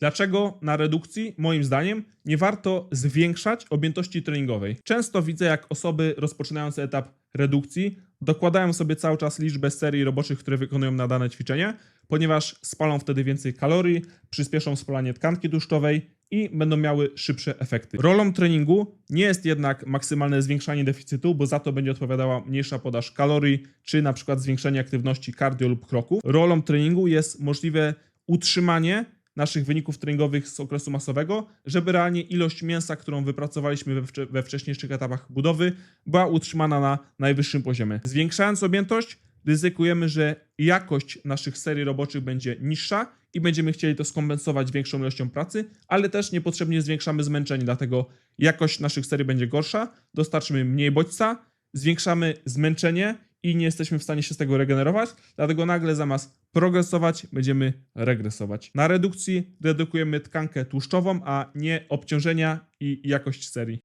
Dlaczego na redukcji, moim zdaniem, nie warto zwiększać objętości treningowej? Często widzę, jak osoby rozpoczynające etap redukcji dokładają sobie cały czas liczbę serii roboczych, które wykonują na dane ćwiczenie, ponieważ spalą wtedy więcej kalorii, przyspieszą spalanie tkanki tłuszczowej i będą miały szybsze efekty. Rolą treningu nie jest jednak maksymalne zwiększanie deficytu, bo za to będzie odpowiadała mniejsza podaż kalorii, czy na przykład zwiększenie aktywności cardio lub kroku. Rolą treningu jest możliwe utrzymanie naszych wyników treningowych z okresu masowego, żeby realnie ilość mięsa, którą wypracowaliśmy we, we wcześniejszych etapach budowy, była utrzymana na najwyższym poziomie. Zwiększając objętość, ryzykujemy, że jakość naszych serii roboczych będzie niższa i będziemy chcieli to skompensować większą ilością pracy, ale też niepotrzebnie zwiększamy zmęczenie, dlatego jakość naszych serii będzie gorsza, dostarczymy mniej bodźca, zwiększamy zmęczenie i nie jesteśmy w stanie się z tego regenerować, dlatego nagle zamiast progresować, będziemy regresować. Na redukcji redukujemy tkankę tłuszczową, a nie obciążenia i jakość serii.